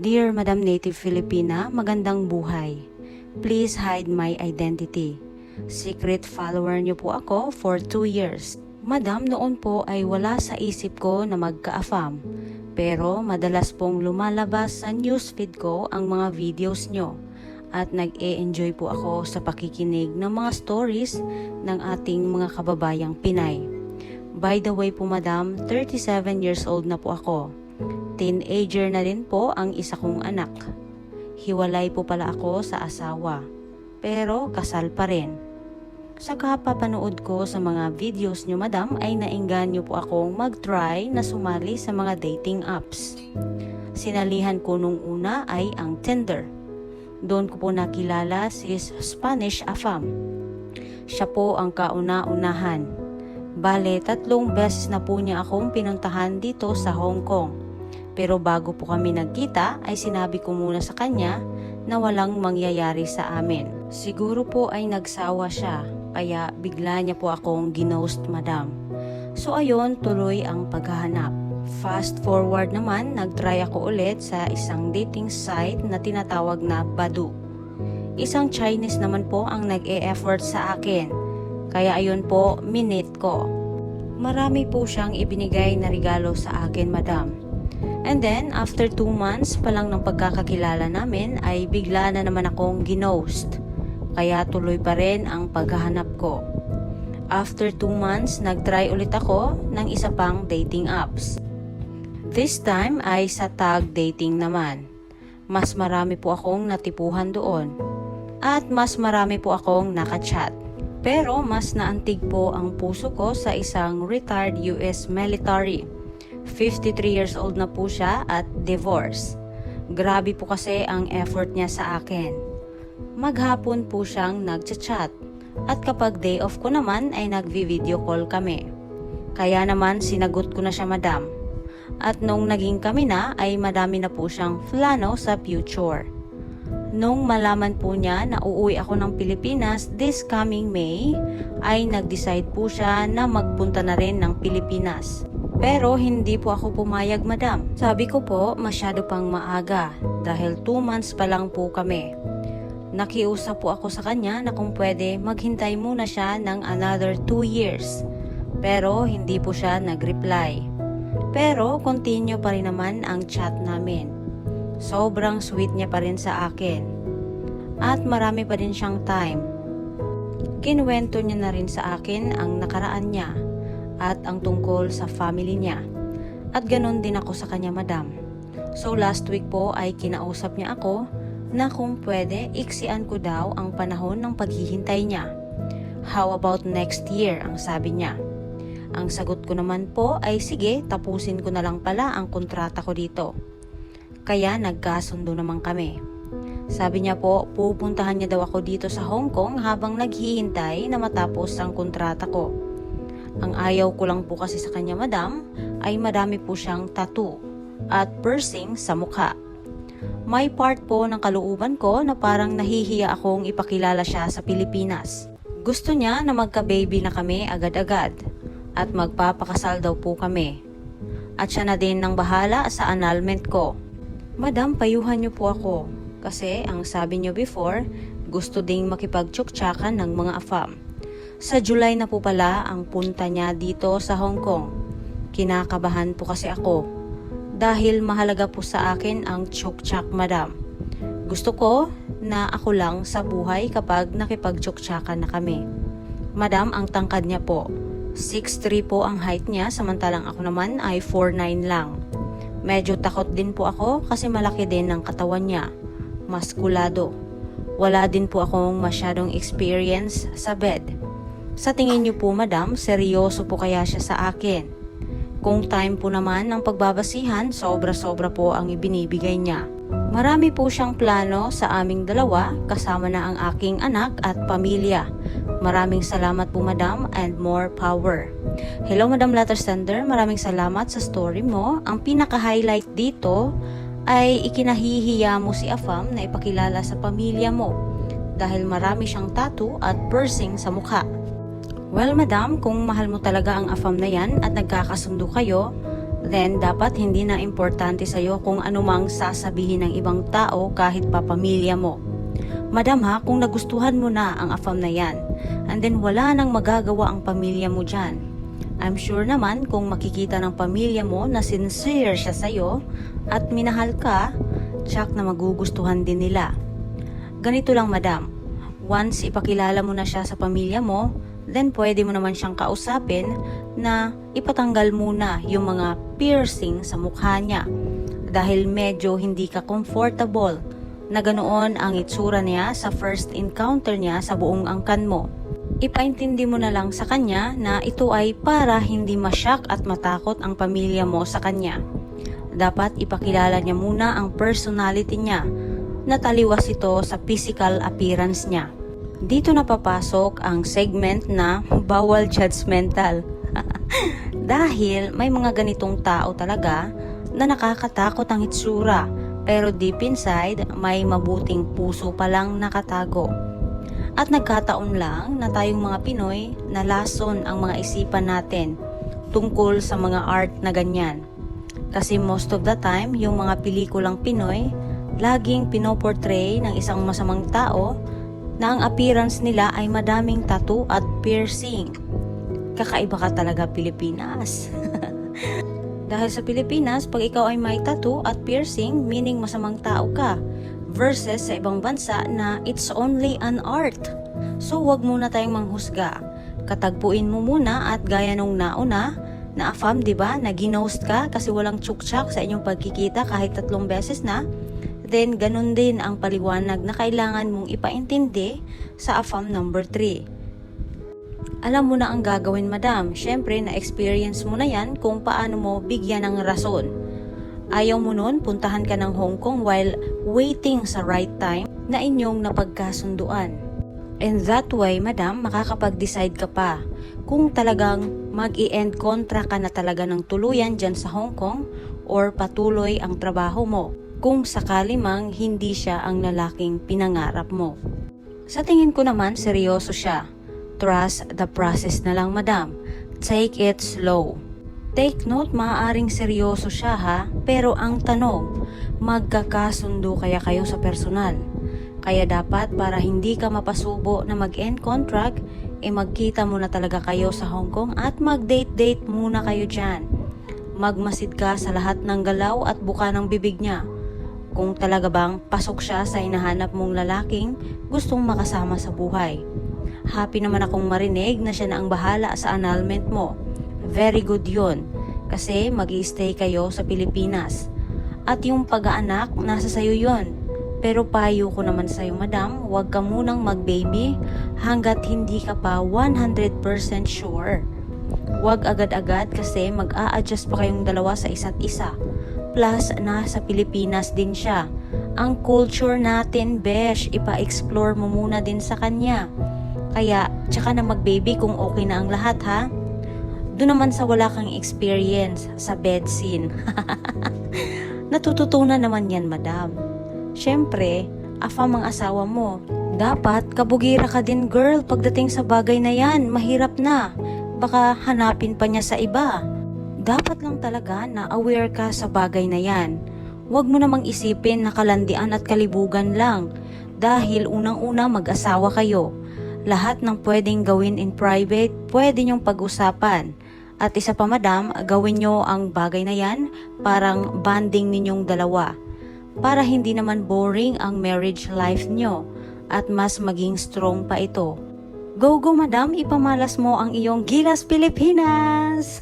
Dear Madam Native Filipina, magandang buhay. Please hide my identity. Secret follower niyo po ako for 2 years. Madam, noon po ay wala sa isip ko na magka-afam. Pero madalas pong lumalabas sa newsfeed ko ang mga videos nyo at nag-e-enjoy po ako sa pakikinig ng mga stories ng ating mga kababayang Pinay. By the way po madam, 37 years old na po ako. Teenager na rin po ang isa kong anak. Hiwalay po pala ako sa asawa. Pero kasal pa rin. Sa kapapanood ko sa mga videos nyo madam ay nainganyo po akong mag-try na sumali sa mga dating apps. Sinalihan ko nung una ay ang Tinder. Doon ko po nakilala si Spanish Afam. Siya po ang kauna-unahan. Bale, tatlong beses na po niya akong pinuntahan dito sa Hong Kong. Pero bago po kami nagkita ay sinabi ko muna sa kanya na walang mangyayari sa amin. Siguro po ay nagsawa siya, kaya bigla niya po akong ginost madam. So ayon, tuloy ang paghahanap. Fast forward naman, nagtry ako ulit sa isang dating site na tinatawag na Badu. Isang Chinese naman po ang nag-e-effort sa akin. Kaya ayun po, minute ko. Marami po siyang ibinigay na regalo sa akin, madam. And then, after 2 months pa lang ng pagkakakilala namin, ay bigla na naman akong ginost. Kaya tuloy pa rin ang paghahanap ko. After 2 months, nag-try ulit ako ng isa pang dating apps. This time ay sa tag dating naman. Mas marami po akong natipuhan doon. At mas marami po akong nakachat. Pero mas naantig po ang puso ko sa isang retired US military. 53 years old na po siya at divorce. Grabe po kasi ang effort niya sa akin. Maghapon po siyang nagchat-chat at kapag day off ko naman ay nagvi-video call kami. Kaya naman sinagot ko na siya madam. At nung naging kami na ay madami na po siyang plano sa future. Nung malaman po niya na uuwi ako ng Pilipinas this coming May, ay nag-decide po siya na magpunta na rin ng Pilipinas. Pero hindi po ako pumayag madam. Sabi ko po masyado pang maaga dahil 2 months pa lang po kami. Nakiusap po ako sa kanya na kung pwede maghintay muna siya ng another 2 years. Pero hindi po siya nag-reply. Pero continue pa rin naman ang chat namin. Sobrang sweet niya pa rin sa akin. At marami pa din siyang time. Kinuwento niya na rin sa akin ang nakaraan niya at ang tungkol sa family niya. At ganun din ako sa kanya madam. So last week po ay kinausap niya ako na kung pwede iksian ko daw ang panahon ng paghihintay niya. How about next year ang sabi niya. Ang sagot ko naman po ay sige tapusin ko na lang pala ang kontrata ko dito. Kaya nagkasundo naman kami. Sabi niya po, pupuntahan niya daw ako dito sa Hong Kong habang naghihintay na matapos ang kontrata ko. Ang ayaw ko lang po kasi sa kanya madam ay madami po siyang tattoo at piercing sa mukha. May part po ng kalooban ko na parang nahihiya akong ipakilala siya sa Pilipinas. Gusto niya na magka-baby na kami agad-agad at magpapakasal daw po kami. At siya na din ng bahala sa annulment ko. Madam, payuhan niyo po ako. Kasi ang sabi niyo before, gusto ding makipagtsuktsakan ng mga afam. Sa July na po pala ang punta niya dito sa Hong Kong. Kinakabahan po kasi ako. Dahil mahalaga po sa akin ang tsuktsak madam. Gusto ko na ako lang sa buhay kapag nakipagtsuktsakan na kami. Madam, ang tangkad niya po. 6'3 po ang height niya samantalang ako naman ay 4'9 lang. Medyo takot din po ako kasi malaki din ang katawan niya. Maskulado. Wala din po akong masyadong experience sa bed. Sa tingin niyo po madam, seryoso po kaya siya sa akin. Kung time po naman ng pagbabasihan, sobra-sobra po ang ibinibigay niya. Marami po siyang plano sa aming dalawa kasama na ang aking anak at pamilya. Maraming salamat po madam and more power. Hello Madam Letter Sender, maraming salamat sa story mo. Ang pinaka-highlight dito ay ikinahihiya mo si Afam na ipakilala sa pamilya mo dahil marami siyang tattoo at piercing sa mukha. Well, madam, kung mahal mo talaga ang afam na yan at nagkakasundo kayo, then dapat hindi na importante sa'yo kung anumang sasabihin ng ibang tao kahit pa pamilya mo. Madam ha, kung nagustuhan mo na ang afam na yan, and then wala nang magagawa ang pamilya mo dyan. I'm sure naman kung makikita ng pamilya mo na sincere siya sa'yo at minahal ka, tsak na magugustuhan din nila. Ganito lang madam, once ipakilala mo na siya sa pamilya mo, then pwede mo naman siyang kausapin na ipatanggal muna yung mga piercing sa mukha niya dahil medyo hindi ka comfortable na ganoon ang itsura niya sa first encounter niya sa buong angkan mo. Ipaintindi mo na lang sa kanya na ito ay para hindi masyak at matakot ang pamilya mo sa kanya. Dapat ipakilala niya muna ang personality niya na taliwas ito sa physical appearance niya. Dito na papasok ang segment na bawal judgmental. Dahil may mga ganitong tao talaga na nakakatakot ang itsura pero deep inside may mabuting puso palang nakatago. At nagkataon lang na tayong mga Pinoy na lason ang mga isipan natin tungkol sa mga art na ganyan. Kasi most of the time, yung mga pelikulang Pinoy, laging pinoportray ng isang masamang tao na ang appearance nila ay madaming tattoo at piercing. Kakaiba ka talaga Pilipinas. Dahil sa Pilipinas, pag ikaw ay may tattoo at piercing, meaning masamang tao ka. Versus sa ibang bansa na it's only an art. So wag muna tayong manghusga. Katagpuin mo muna at gaya nung nauna, na afam, di ba, na ginost ka kasi walang tsuktsak sa inyong pagkikita kahit tatlong beses na, then ganun din ang paliwanag na kailangan mong ipaintindi sa afam number 3. Alam mo na ang gagawin, madam. Siyempre, na-experience mo na yan kung paano mo bigyan ng rason. Ayaw mo nun, puntahan ka ng Hong Kong while waiting sa right time na inyong napagkasunduan. And that way, madam, makakapag-decide ka pa kung talagang mag end contract ka na talaga ng tuluyan dyan sa Hong Kong or patuloy ang trabaho mo kung sakali mang hindi siya ang lalaking pinangarap mo. Sa tingin ko naman, seryoso siya. Trust the process na lang, madam. Take it slow. Take note, maaaring seryoso siya ha, pero ang tanong, magkakasundo kaya kayo sa personal? Kaya dapat para hindi ka mapasubo na mag-end contract, e magkita muna talaga kayo sa Hong Kong at mag-date-date muna kayo dyan. Magmasid ka sa lahat ng galaw at buka ng bibig niya. Kung talaga bang pasok siya sa hinahanap mong lalaking gustong makasama sa buhay. Happy naman akong marinig na siya na ang bahala sa annulment mo. Very good yun. Kasi mag stay kayo sa Pilipinas. At yung pag-aanak, nasa sayo yon. Pero payo ko naman sa'yo, madam, huwag ka munang mag-baby hanggat hindi ka pa 100% sure. Huwag agad-agad kasi mag-a-adjust pa kayong dalawa sa isa't isa. Plus, nasa Pilipinas din siya. Ang culture natin, besh, ipa-explore mo muna din sa kanya. Kaya, tsaka na mag-baby kung okay na ang lahat, ha? Doon naman sa wala kang experience sa bed scene. Natututunan naman yan, madam. Siyempre, afam ang asawa mo. Dapat, kabugira ka din, girl, pagdating sa bagay na yan. Mahirap na. Baka hanapin pa niya sa iba. Dapat lang talaga na aware ka sa bagay na yan. Huwag mo namang isipin na kalandian at kalibugan lang. Dahil unang-una mag-asawa kayo. Lahat ng pwedeng gawin in private, pwede niyong pag-usapan. At isa pa madam, gawin niyo ang bagay na yan, parang banding ninyong dalawa. Para hindi naman boring ang marriage life niyo at mas maging strong pa ito. Go go madam, ipamalas mo ang iyong Gilas Pilipinas!